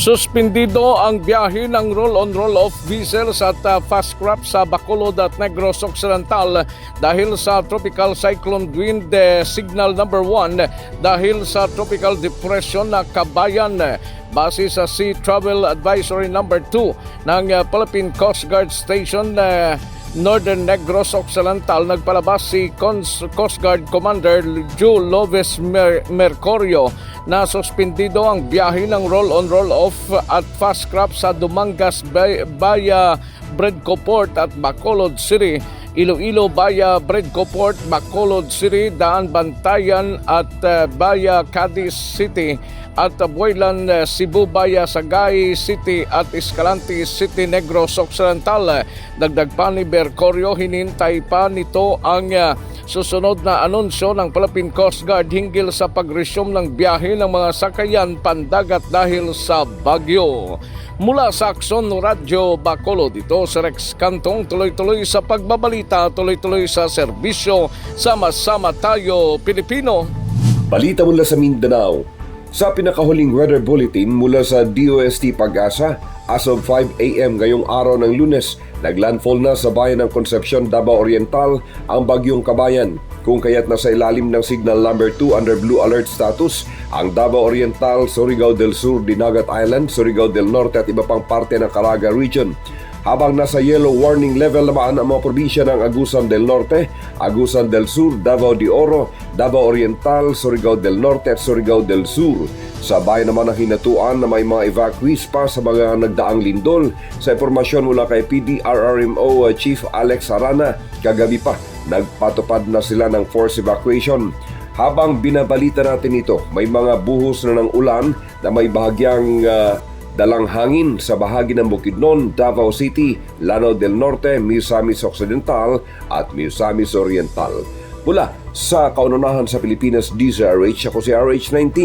Suspendido ang biyahe ng roll-on roll-off vessels at uh, fast craft sa Bacolod at Negros Occidental dahil sa tropical cyclone wind eh, signal number 1 dahil sa tropical depression na Kabayan. Base sa Sea Travel Advisory number 2 ng uh, Philippine Coast Guard Station uh, Northern Negros Occidental nagpalabas si Coast Guard Commander Joe Loves Mer- Mercurio na suspendido ang biyahe ng roll-on roll-off at fast craft sa Dumangas Bay- Baya Bredco Port at Bacolod City Iloilo Baya Bredco Port, Bacolod City, Daan Bantayan at uh, Baya Cadiz City at uh, Cebu Baya Sagay City at Escalante City Negros Occidental. Dagdag pa ni Bercorio, hinintay pa nito ang uh, susunod na anunsyo ng Philippine Coast Guard hinggil sa pag-resume ng biyahe ng mga sakayan pandagat dahil sa bagyo. Mula sa Akson Radyo Bacolod, ito si Rex Cantong tuloy-tuloy sa pagbabalita, tuloy-tuloy sa serbisyo, sama-sama tayo Pilipino. Balita mula sa Mindanao. Sa pinakahuling weather bulletin mula sa DOST Pag-asa, as of 5 a.m. ngayong araw ng lunes, naglandfall na sa bayan ng Concepcion, Davao Oriental ang bagyong kabayan. Kung kaya't nasa ilalim ng signal number 2 under blue alert status, ang Davao Oriental, Surigao del Sur, Dinagat Island, Surigao del Norte at iba pang parte ng Caraga Region habang nasa yellow warning level naman ang mga probinsya ng Agusan del Norte, Agusan del Sur, Davao de Oro, Davao Oriental, Surigao del Norte at Surigao del Sur. Sa bayan naman ang hinatuan na may mga evacuees pa sa mga nagdaang lindol. Sa impormasyon mula kay PDRRMO uh, Chief Alex Arana, kagabi pa nagpatupad na sila ng force evacuation. Habang binabalita natin ito, may mga buhos na ng ulan na may bahagyang uh, dalang hangin sa bahagi ng Bukidnon, Davao City, Lanao del Norte, Misamis Occidental at Misamis Oriental. Mula sa kaununahan sa Pilipinas, DZRH, ako si RH19,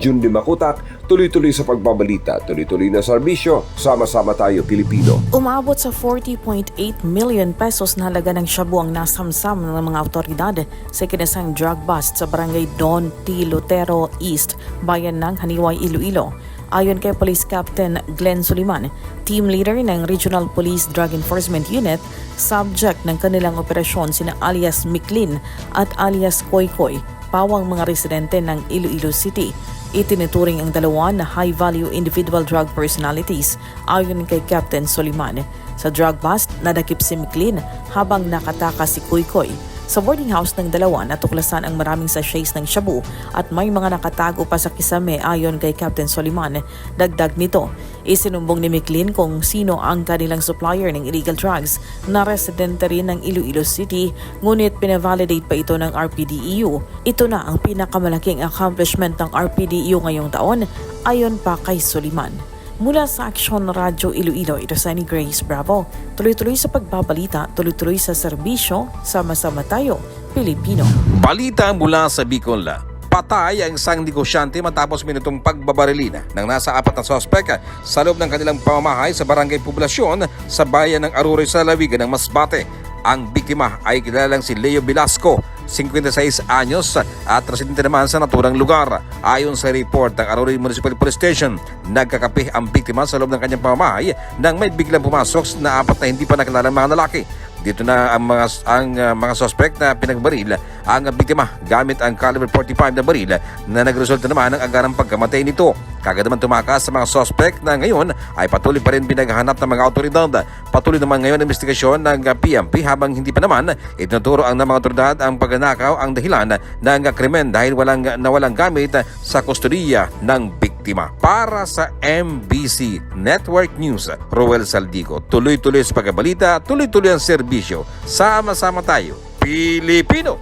Jun Di Makutak, tuloy-tuloy sa pagbabalita, tuloy-tuloy na serbisyo, sama-sama tayo Pilipino. Umabot sa 40.8 million pesos na halaga ng shabu ang nasamsam ng mga otoridad sa kinasang drug bust sa barangay Don T. Lutero East, bayan ng Haniway, Iloilo. Ayon kay Police Captain Glenn Suliman, team leader ng Regional Police Drug Enforcement Unit, subject ng kanilang operasyon sina alias Miklin at alias Koykoy, pawang mga residente ng Iloilo City. Itinuturing ang dalawa na high-value individual drug personalities ayon kay Captain Soliman. Sa drug bust, nadakip si Miklin habang nakatakas si Koykoy. Sa boarding house ng dalawa, natuklasan ang maraming sachets ng shabu at may mga nakatago pa sa kisame ayon kay Captain Soliman. Dagdag nito, isinumbong ni Miklin kung sino ang kanilang supplier ng illegal drugs na residente rin ng Iloilo City ngunit pinavalidate pa ito ng RPDEU. Ito na ang pinakamalaking accomplishment ng RPDEU ngayong taon ayon pa kay Soliman. Mula sa Action Radio Iloilo, ito sa ni Grace Bravo. Tuloy-tuloy sa pagbabalita, tuloy-tuloy sa serbisyo, sama-sama tayo, Pilipino. Balita mula sa Bicol. Patay ang isang negosyante matapos minutong pagbabarilina ng nasa apat na sospek sa loob ng kanilang pamamahay sa barangay Poblasyon sa bayan ng Aruroy sa Lawigan ng Masbate. Ang biktima ay kilalang si Leo Velasco, 56 anyos at residente naman sa naturang lugar. Ayon sa report ng Aruroy Municipal Police Station, nagkakape ang biktima sa loob ng kanyang pamamahay nang may biglang pumasok na apat na hindi pa nakilalang mga lalaki. Dito na ang mga ang uh, mga suspect na pinagbaril ang biktima gamit ang caliber 45 na baril na nagresulta naman ng agarang pagkamatay nito. Kagad naman tumakas sa mga suspect na ngayon ay patuloy pa rin pinaghahanap ng mga otoridad. Patuloy naman ngayon ang investigasyon ng PMP habang hindi pa naman itinuturo ang ng mga otoridad ang pagnanakaw ang dahilan ng krimen dahil walang nawalang gamit sa kustodiya ng biktima. Para sa MBC Network News, Roel Saldico, tuloy-tuloy sa pagkabalita, tuloy-tuloy ang serbisyo. Sama-sama tayo, Pilipino!